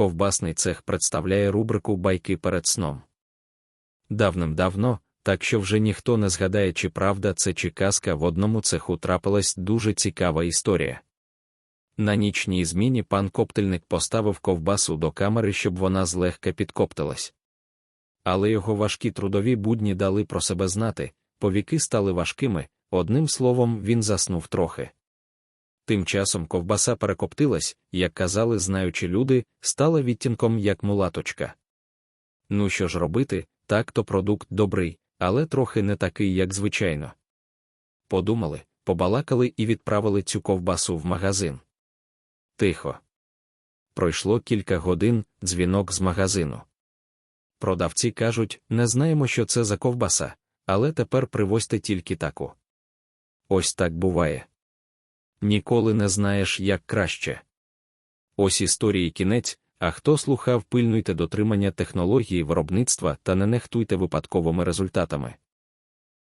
Ковбасний цех представляє рубрику Байки перед сном. Давним-давно, так що вже ніхто не згадає, чи правда це чи казка в одному цеху трапилась дуже цікава історія. На нічній зміні пан коптильник поставив ковбасу до камери, щоб вона злегка підкоптилась. Але його важкі трудові будні дали про себе знати, повіки стали важкими, одним словом, він заснув трохи. Тим часом ковбаса перекоптилась, як казали знаючі люди, стала відтінком як мулаточка. Ну що ж робити, так то продукт добрий, але трохи не такий, як звичайно. Подумали, побалакали і відправили цю ковбасу в магазин. Тихо. Пройшло кілька годин дзвінок з магазину. Продавці кажуть, не знаємо, що це за ковбаса, але тепер привозьте тільки таку. Ось так буває. Ніколи не знаєш, як краще. Ось історії кінець, а хто слухав, пильнуйте дотримання технології виробництва та не нехтуйте випадковими результатами.